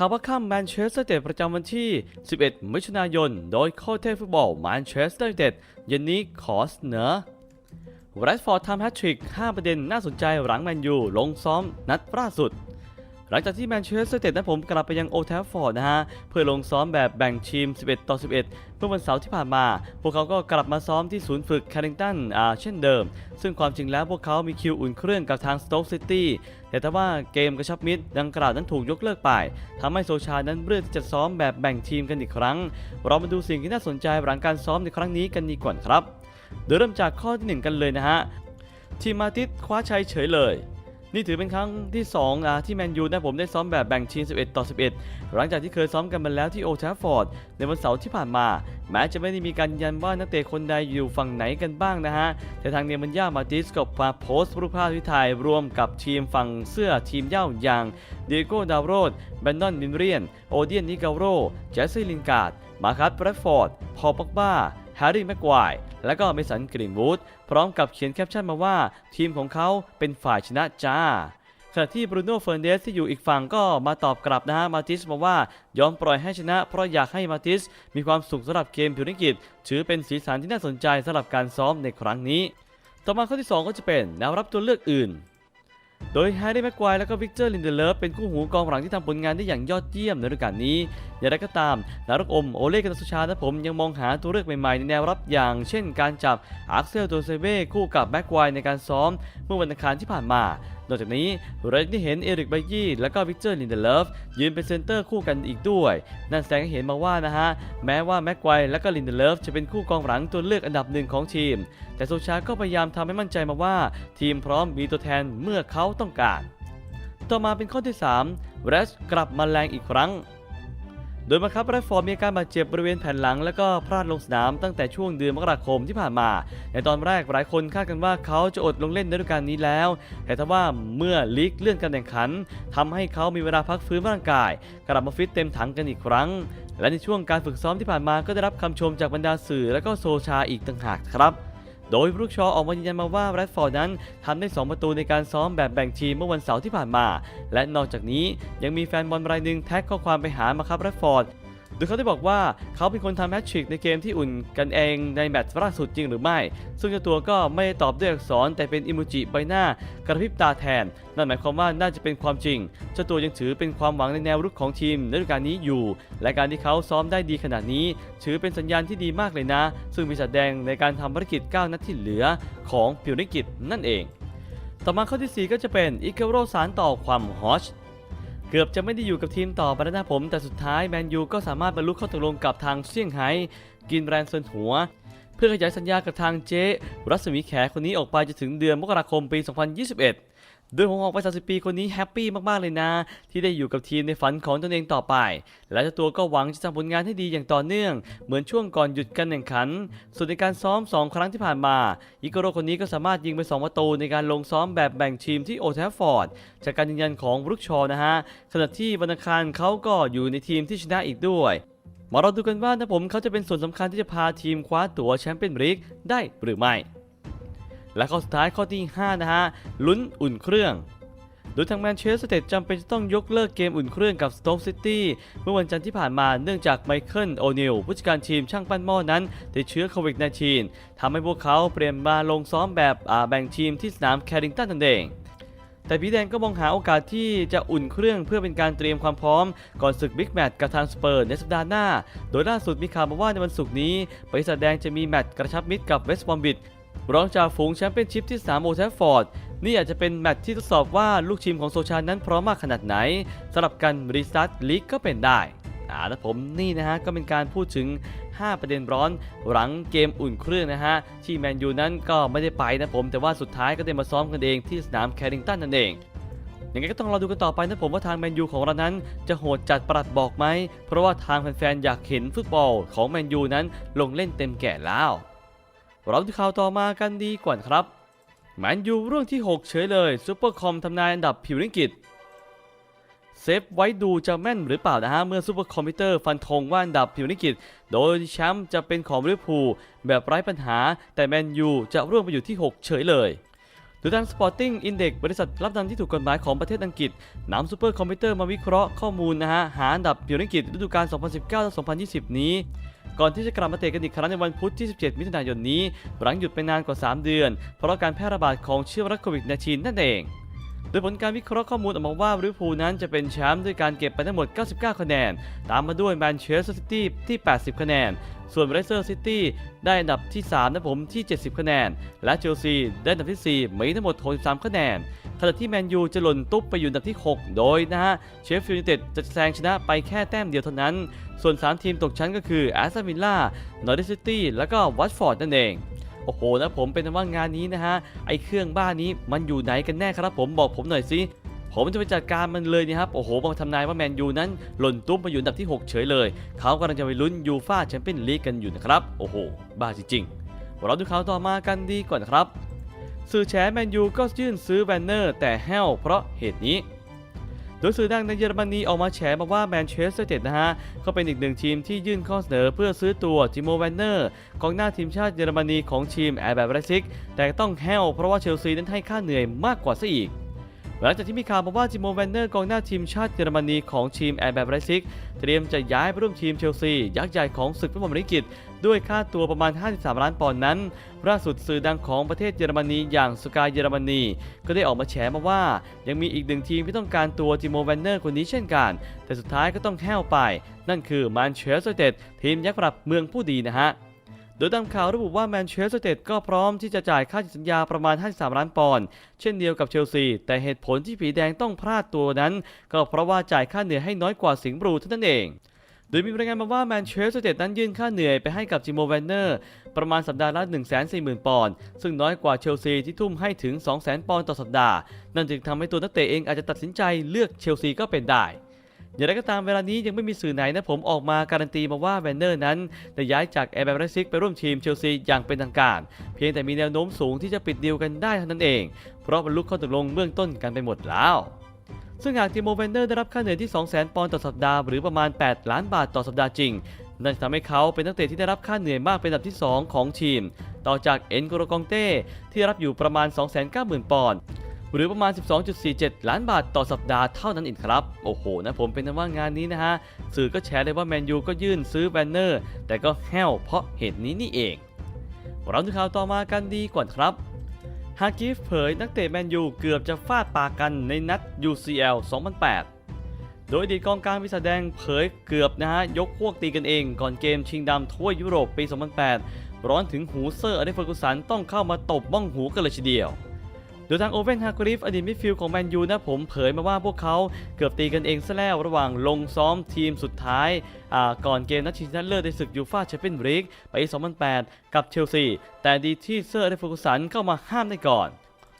ข่าวว่าข้ามแมนเชสเตอร์เตดประจำวันที่ 11 มิถุนายน โดยโค้ชเทพฟุตบอลแมนเชสเตอร์เตดเย็นนี้ขอเสนอแรดฟอร์ดทำแฮตทริก 5 ประเด็นน่าสนใจหลังแมนยูลงซ้อมนัดล่าสุด หลังจากที่แมนเชสเตอร์เตดนั้นผมกลับไปยังโอแทฟฟอร์ดนะฮะ เพื่อลงซ้อมแบบแบ่งทีม 11 ต่อ 11 เมื่อวันเสาร์ที่ผ่านมา พวกเขาก็กลับมาซ้อมที่ศูนย์ฝึกแคริงตันอ่าเช่นเดิม ซึ่งความจริงแล้วพวกเขามีคิวอุ่นเครื่องกับทางสโต๊กซิตี้แต่ถ้าว่าเกมกระชับมิตรดังกล่าวนั้นถูกยกเลิกไปทำให้โซชานั้นเลือกที่จะซ้อมแบบแบ่งทีมกันอีกครั้ง เรามาดูสิ่งที่น่าสนใจหลังการซ้อมในครั้งนี้กันดีกว่าครับ โดยเริ่มจากข้อที่หนึ่งกันเลยนะฮะทีมมาติสคว้าชัยเฉยเลย นี่ถือเป็นครั้งที่2อะที่แมนยูนะผมได้ซ้อมแบบแบ่งทีม 11 ต่อ 11 หลังจากที่เคยซ้อมกันมาแล้วที่โอลด์ฟอร์ดในวันเสาร์ที่ผ่านมา แม้จะไม่ได้มีการยืนยันว่านักเตะคนใดอยู่ฝั่งไหนกันบ้างนะฮะ แต่ทางเนมันย่ามาติสก็มาโพสต์รูปภาพที่ถ่ายรวมกับทีมฝั่งเสื้อทีมเย่าอย่างเดโก้ดาวโรดแบนดอนลินเรียน โอเดียนนิกาโรเจสซี่ลินการ์ด มาคัสแบรดฟอร์ด พอป็อกบ้า แฮร์รี่แม็กควายและก็เมสันกรีนวูดพร้อมกับเขียนแคปชั่นมาว่า ทีมของเขาเป็นฝ่ายชนะจ้าขณะที่บรูโน่เฟ r ร์เดสที่อยู่อีกฝั่งก็มาตอบกลับนะฮะมาติสมาว่ายอมปล่อยให้ชนะ เพราะอยากให้มาติสมีความสุขสำหรับเกมพิวนิกิจถือเป็นสีสันที่น่าสนใจสำหรับการซ้อมในครั้งนี้ ต่อมาข้อที่ 2 ก็จะเป็นแนวรับตัวเลือกอื่น โดยแฮร์รี่แม็กควายและก็วิกเตอร์ลินเดเลฟเป็นคู่หูกองหลังที่ทำผลงานได้อย่างยอดเยี่ยมในฤดูกาลนี้ อย่างไรก็ตามนารกอมโอเล่กันสุชาและผมยังมองหาตัวเลือกใหม่ๆในแนวรับอย่าง เช่นการจับอาร์เซลโดเซเบ้คู่กับแม็กควายในการซ้อม เมื่อวันอังคารที่ผ่านมา นอกจากนี้เราได้เห็นเอริกไบยี่และก็วิกเตอร์ลินเดเลฟยืนเป็นเซนเตอร์คู่กันอีกด้วย นั่นแสดงให้เห็นมาว่านะฮะ แม้ว่าแม็กไกวและก็ลินเดเลฟจะเป็นคู่กองหลังตัวเลือกอันดับหนึ่งของทีม แต่โซชาก็พยายามทำให้มั่นใจมาว่า ทีมพร้อมมีตัวแทนเมื่อเขาต้องการ ต่อมาเป็นข้อที่3เรสกลับมาแรงอีกครั้ง โดยมาครับแรดฟอร์ดมีอาการบาดเจ็บบริเวณแผ่นหลัง และก็พลาดลงสนามตั้งแต่ช่วงเดือนมกราคมที่ผ่านมา ในตอนแรกหลายคนคาดกันว่าเขาจะอดลงเล่นในฤดูกาลนี้แล้ว แต่ถ้าว่าเมื่อลีกเลื่อนการแข่งขันทำให้เขามีเวลาพักฟื้นร่างกาย กลับมาฟิตเต็มถังกันอีกครั้ง และในช่วงการฝึกซ้อมที่ผ่านมาก็ได้รับคำชมจากบรรดาสื่อและก็โซชาอีกต่างหากครับ โดยบรูคชอออกมายืนยันมาว่าแรดฟอร์ดนั้นทำได้ 2 ประตูในการซ้อมแบบแบ่งทีมเมื่อวันเสาร์ที่ผ่านมา และนอกจากนี้ยังมีแฟนบอลรายหนึ่งแท็กข้อความไปหามาครับแรดฟอร์ด โดยเขาได้บอกว่าเขาเป็นคนทำแฮตทริกในเกมที่อุ่นกันเองในแมตช์ล่าสุดจริงหรือไม่ ซึ่งเจ้าตัวก็ไม่ได้ตอบด้วยอักษรแต่เป็นอิโมจิใบหน้ากระพริบตาแทน นั่นหมายความว่าน่าจะเป็นความจริง เจ้าตัวยังถือเป็นความหวังในแนวรุกของทีมในฤดูกาลนี้อยู่ และการที่เขาซ้อมได้ดีขนาดนี้ ถือเป็นสัญญาณที่ดีมากเลยนะ ซึ่งมีแสดงในการทำภารกิจ 9 นัดที่เหลือของพิวนิกิจนั่นเอง ต่อมาข้อที่ 4 ก็จะเป็นอิเกโรสารต่อความฮอช เกือบจะไม่ได้อยู่กับทีมต่อไปแล้วนะผม แต่สุดท้ายแมนยูก็สามารถบรรลุข้อตกลงกับทางเซี่ยงไฮ้กินแบรนด์เซินหัว เพื่อขยายสัญญากับทางเจรัศมีแขคนนี้ออกไปจะถึงเดือนมกราคมปี 2021 โดยผมออกไป30 ปีคนนี้แฮปปี้มากๆเลยนะ ที่ได้อยู่กับทีมในฝันของตนเองต่อไป และเจ้าตัวก็หวังจะทำผลงานให้ดีอย่างต่อเนื่อง เหมือนช่วงก่อนหยุดการแข่งขัน ส่วนในการซ้อม 2 ครั้งที่ผ่านมา อิกโรคนนี้ก็สามารถยิงไป 2 ประตูในการลงซ้อมแบบแบ่งทีมที่โอลด์แทฟฟอร์ด จากการยืนยันของบรุกชอนะฮะขณะที่วันอังคารเขาก็อยู่ในทีมที่ชนะอีกด้วยมาเราดูกันว่านะผมเขาจะเป็นส่วนสำคัญที่จะพาทีมคว้าตั๋วแชมเปี้ยนลีกได้หรือไม่ และข้อสุดท้ายข้อที่ 5 นะฮะ ลุ้นอุ่นเครื่องโดยทางแมนเชสเตอร์จำเป็นจะต้องยกเลิกเกมอุ่นเครื่องกับสโต๊กซิตี้เมื่อวันจันทร์ที่ผ่านมาเนื่องจากไมเคิลโอนิลผู้จัดการทีมช่างปั้นหม้อนั้นติดเชื้อโควิด -19 ทำให้พวกเขาเปลี่ยนมาลงซ้อมแบบแบ่งทีมที่สนามแคริงตันนั่นเองแต่พี่แดงก็มองหาโอกาสที่จะอุ่นเครื่องเพื่อเป็นการเตรียมความพร้อม ก่อนศึกบิ๊กแมตช์กับทางสเปอร์ในสัปดาห์หน้า โดยล่าสุดมีข่าวมาว่าในวันศุกร์นี้บริษัทแดงจะมีแมตช์กระชับมิตรกับเวสต์บอมบิด รองจากฝูงแชมเปี้ยนชิพที่สามโอแทฟฟอร์ดนี่อาจจะเป็นแมตช์ที่ทดสอบว่าลูกทีมของโซชานั้นพร้อมมากขนาดไหนสำหรับการรีสตาร์ทลีกก็เป็นได้อ่าแล้วผมนี่นะฮะ ก็เป็นการพูดถึง 5 ประเด็นร้อนหลังเกมอุ่นเครื่องนะฮะ ที่แมนยูนั้นก็ไม่ได้ไปนะผมแต่ว่าสุดท้ายก็ได้มาซ้อมกันเองที่สนามแคริงตันนั่นเองยังไงก็ต้องรอดูกันต่อไปนะผมว่าทางแมนยูของเรานั้น จะโหดจัดปรัดบอกไหมเพราะว่าทางแฟนๆอยากเห็นฟุตบอลของแมนยูนั้นลงเล่นเต็มแก่แล้ว ราดูข่าวต่อมากันดีกว่าครับแมนยูเรื่องที่ 6 เฉยเลยซูเปอร์คอมทำนายอันดับผิวลิงกิตเซฟไว้ดูจะแม่นหรือเปล่านะฮะ เมื่อซูเปอร์คอมพิวเตอร์ฟันธงว่าอันดับผิวลิงกิตโดยแชมป์จะเป็นของลิเวอร์พูลแบบไร้ปัญหา แต่แมนยูจะร่วงไปอยู่ที่ 6 เฉยเลยโดยทาง Sporting Index บริษัทรับนำที่ถูกกฎหมายของประเทศอังกฤษนำซูเปอร์คอมพิวเตอร์มาวิเคราะห์ข้อมูลนะฮะ หาอันดับพรีเมียร์ลีกฤดูกาล 2019-2020 นี้ ก่อนที่จะกลับมาเตะกันอีกครั้งในวันพุธที่ 17 มิถุนายนนี้ หลังหยุดไปนานกว่า 3 เดือน เพราะการแพร่ระบาดของเชื้อไวรัสโควิด -19 นั่นเองโดยผลการวิเคราะห์ข้อมูลออกมาว่าลิเวอร์พูลนั้นจะเป็นแชมป์ด้วยการเก็บไปทั้งหมด 99 คะแนน ตามมาด้วยแมนเชสเตอร์ซิตี้ที่ 80 คะแนน ส่วนเรสเตอร์ซิตี้ได้อันดับที่ 3 นะผมที่ 70 คะแนน และเชลซีได้อันดับที่ 4 มีทั้งหมด 63 คะแนน ขณะที่แมนยูจะหล่นตุ๊บไปอยู่อันดับที่ 6 โดยนะฮะเชฟฟิลด์ยูไนเต็ดจะแซงชนะไปแค่แต้มเดียวเท่านั้น ส่วน 3 ทีมตกชั้นก็คือแอสตันวิลล่านอริสซิตี้แล้วก็วัตฟอร์ดนั่นเองโอ้โหนะผมเป็นว่างานนี้นะฮะไอเครื่องบ้านนี้มันอยู่ไหนกันแน่ครับผมบอกผมหน่อยสิ ผมจะไปจัดการมันเลยนะครับ โอ้โหมาทำนายว่าแมนยูนั้น หล่นตุ้มมาอยู่อันดับที่ 6 เฉยเลย เขากำลังจะไปลุ้นยูฟ่าแชมเปี้ยนลีกกันอยู่นะครับ โอ้โห บ้าจริงๆ เราดูข่าวต่อมากันดีก่อนนครับ สื่อแฉแมนยูก็ยื่นซื้อแบนเนอร์แต่แห้วเพราะเหตุนี้โดยสื่อดังในเยอรมนีออกมาแฉมาว่าแมนเชสเตอร์นเต็ดนะฮะก็เป็นอีกหนึ่งทีมที่ยื่นข้อเสนอเพื่อซื้อตัวจิโมแวนเนอร์กองหน้าทีมชาติเยอรมนีของทีมแอร์แบบไรซิกแต่ต้องแห้วเพราะว่าเชลซีนั้นให้ค่าเหนื่อยมากกว่าซะอีก หลังจากที่มีข่าวมาว่าจิโมแวนเนอร์กองหน้าทีมชาติเยอรมนีของทีมแอร์แบบไรซิกเตรียมจะย้ายไปร่วมทีมเชลซียักษ์ใหญ่ของศึกฟุตบอลอังกฤษด้วยค่าตัวประมาณ 53 ล้านปอนด์นั้นล่าสุดสื่อดังของประเทศเยอรมนีอย่างสกายเยอรมนี ก็ได้ออกมาแฉมาว่า ยังมีอีกหนึ่งทีมที่ต้องการตัวจิโมแวนเนอร์คนนี้เช่นกัน แต่สุดท้ายก็ต้องแห้วไป นั่นคือแมนเชสเตอร์ยูไนเต็ดทีมยักษ์ระดับเมืองผู้ดีนะฮะ โดยตามข่าวระบุว่าแมนเชสเตอร์ยูไนเต็ดก็พร้อมที่จะจ่ายค่าสัญญาประมาณ 53 ล้านปอนด์เช่นเดียวกับเชลซี แต่เหตุผลที่ผีแดงต้องพลาดตัวนั้น ก็เพราะว่าจ่ายค่าเหนื่อยให้น้อยกว่าสิงห์บลูเท่านั้นเองโดยมีรายงานมาว่าแมนเชสเตอร์ยูไนเต็ดนั้นยื่นค่าเหนื่อยไปให้กับจิโมแวนเนอร์ ประมาณสัปดาห์ละ 140,000 ปอนด์ซึ่งน้อยกว่าเชลซีที่ทุ่มให้ถึง 200,000 ปอนด์ต่อสัปดาห์ นั่นจึงทำให้ตัวนักเตะเองอาจจะตัดสินใจเลือกเชลซีก็เป็นได้ อย่างไรก็ตามเวลานี้ยังไม่มีสื่อไหนนะผมออกมาการันตีมาว่าแวนเนอร์นั้นจะย้ายจากแอร์แบรซิกไปร่วมทีมเชลซีอย่างเป็นทางการ เพียงแต่มีแนวโน้มสูงที่จะปิดดีลกันได้เท่านั้นเอง เพราะบรรลุข้อตกลงเบื้องต้นกันไปหมดแล้วซึ่งหากทีมโมแวนเนอร์ได้รับค่าเหนื่อยที่ 200,000 ปอนด์ต่อสัปดาห์หรือประมาณ 8 ล้านบาทต่อสัปดาห์จริง นั่นทำให้เขาเป็นนักเตะที่ได้รับค่าเหนื่อยมากเป็นอันดับที่ 2 ของทีม ต่อจากเอ็นโกโรกองเต้ที่รับอยู่ประมาณ 290,000 ปอนด์ หรือประมาณ 12.47 ล้านบาทต่อสัปดาห์เท่านั้นเองครับ โอ้โหนะผมเป็นว่างานนี้นะฮะ สื่อก็แชร์เลยว่าแมนยูก็ยื่นซื้อแวนเนอร์ แต่ก็แห้วเพราะเหตุนี้นี่เอง เราดูข่าวต่อมากันดีก่อนครับฮากิฟเผยนักเตะแมนยูเกือบจะฟาดปากกันในนัด UCL 2008 โดยอดีตกองกลางวิสแดงเผยเกือบนะฮะ ยกพวกตีกันเองก่อนเกมชิงดำทั่วยุโรปปี 2008 ร้อนถึงหูเซอร์อเดฟเฟอร์กุสันต้องเข้ามาตบบ้องหูกันเลยทีเดียว โดยทางโอเวนฮากริฟอดีตมิดฟิลด์ของแมนยูนะผมเผยมาว่าพวกเขาเกือบตีกันเองซะแล้วระหว่างลงซ้อมทีมสุดท้ายก่อนเกมนัดชิงชนะเลิศในศึกยูฟ่าแชมเปี้ยนส์ลีกปี 2008 กับเชลซี แต่ดีที่เซอร์อเดฟเฟกุสันเข้ามาห้ามได้ก่อน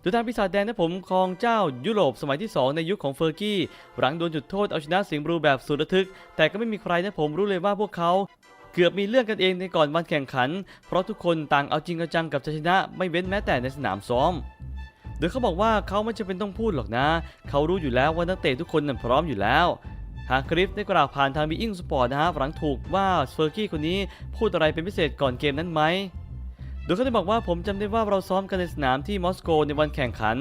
โดยทางปีศาจแดงนะผมครองเจ้ายุโรปสมัยที่ 2 ในยุคของเฟอร์กี้ หลังโดนจุดโทษเอาชนะสิงห์บลูแบบสุดระทึก แต่ก็ไม่มีใครนะผมรู้เลยว่าพวกเขาเกือบมีเรื่องกันเองในก่อนวันแข่งขัน เพราะทุกคนต่างเอาจริงเอาจังกับชัยชนะไม่เว้นแม้แต่ในสนามซ้อม โดยเขาบอกว่าเขาไม่จำเป็นต้องพูดหรอกนะ เขารู้อยู่แล้วว่านักเตะทุกคนนั้นพร้อมอยู่แล้วฮากริฟได้กล่าวผ่านทางบีอิงสปอร์ตนะฮะหลังถูกว่าเฟอร์กี้คนนี้พูดอะไรเป็นพิเศษก่อนเกมนั้นไหมโดยเขาได้บอกว่าผมจำได้ว่าเราซ้อมกันในสนามที่มอสโกในวันแข่งขัน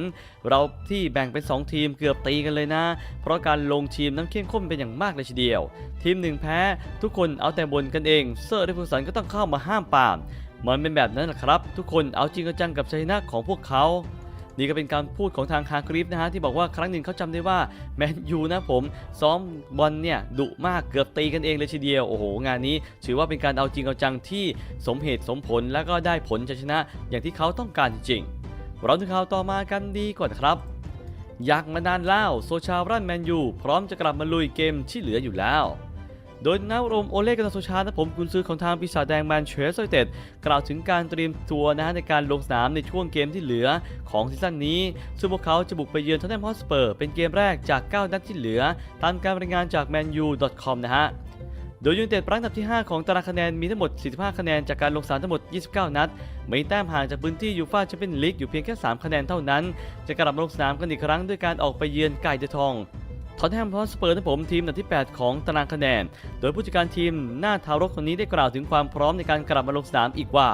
เราที่แบ่งเป็น 2 ทีมเกือบตีกันเลยนะ เพราะการลงทีมนั้นเข้มข้นเป็นอย่างมากเลยทีเดียว ทีมหนึ่งแพ้ ทุกคนเอาแต่บนกันเองเซอร์เดฟูสันก็ต้องเข้ามาห้ามปามมันเป็นแบบนั้นแหละครับ ทุกคนเอาจริงจังกับชัยชนะของพวกเขา นี่ก็เป็นการพูดของทางฮาคริฟนะฮะที่บอกว่าครั้งหนึ่งเขาจำได้ว่าแมนยูนะผมซ้อมบอลเนี่ยดุมากเกือบตีกันเองเลยทีเดียวโอ้โห งานนี้ ถือว่าเป็นการเอาจริงเอาจังที่สมเหตุสมผลแล้วก็ได้ผลชัยชนะ อย่างที่เขาต้องการจริงๆเราถึงข่าวต่อมากันดีก่อนครับอยากมานานแล้วโซชารันแมนยูพร้อมจะกลับมาลุยเกมที่เหลืออยู่แล้ว โดยนาวรมโอเล่กันโซชานะผมกุนซือของทางปีศาจแดงแมนเชสเตอร์ยูไนเต็ดกล่าวถึงการเตรียมตัวนะฮะในการลงสนามในช่วงเกมที่เหลือของซีซั่นนี้ ซึ่งพวกเขาจะบุกไปเยือนทอตแนมฮอสเปอร์เป็นเกมแรกจาก 9 นัดที่เหลือ ตามการรายงานจาก manu.com นะฮะโดยยูไนเต็ดรั้งอันดับที่ 5 ของตารางคะแนนมีทั้งหมด 45 คะแนนจากการลงสนามทั้งหมด 29 นัด ไมีแต้มห่างจากพื้นที่ยูฟ่าแชมเปี้ยนลีกอยู่เพียงแค่ 3 คะแนนเท่านั้น จะกลับมาลงสนามกันอีกครั้งด้วยการออกไปเยือนไก่เดทอง ทอตแนมฮอสเปอร์นะผมทีมอันดับที่ 8 ของตารางคะแนน โดยผู้จัดการทีมหน้าทารกคนนี้ได้กล่าวถึงความพร้อมในการกลับมาลงสนามอีกว่า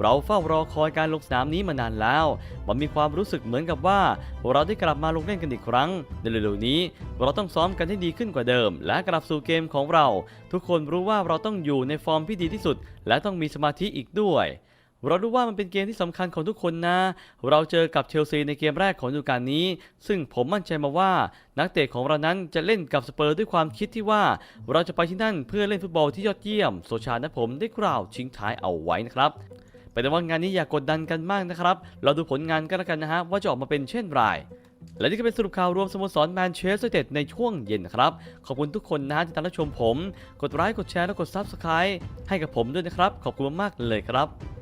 เราเฝ้ารอคอยการลงสนามนี้มานานแล้ว มันมีความรู้สึกเหมือนกับว่า เราได้กลับมาลงเล่นกันอีกครั้ง ในเร็วๆนี้ เราต้องซ้อมกันให้ดีขึ้นกว่าเดิม และกลับสู่เกมของเรา ทุกคนรู้ว่าเราต้องอยู่ในฟอร์มที่ดีที่สุด และต้องมีสมาธิอีกด้วย เรารู้ว่ามันเป็นเกมที่สำคัญของทุกคนนะ เราเจอกับเชลซีในเกมแรกของฤดูกาลนี้ ซึ่งผมมั่นใจมาว่า นักเตะของเรานั้นจะเล่นกับสเปอร์ด้วยความคิดที่ว่า เราจะไปที่นั่นเพื่อเล่นฟุตบอลที่ยอดเยี่ยม โซชาและผมได้กล่าวชิงท้ายเอาไว้นะครับแต่ว่างานนี้อย่ากกดดันกันมากนะครับ เราดูผลงานกันแล้วกันนะฮะว่าจะออกมาเป็นเช่นไรและนี่ก็เป็นสรุปข่าวรวมสโมสรแมนเชสเตอร์เต็ดในช่วงเย็นครับ ขอบคุณทุกคนนะฮะที่ตามรับชมผม กดไลค์กดแชร์และกด Subscribe ให้กับผมด้วยนะครับ ขอบคุณมากๆเลยครับ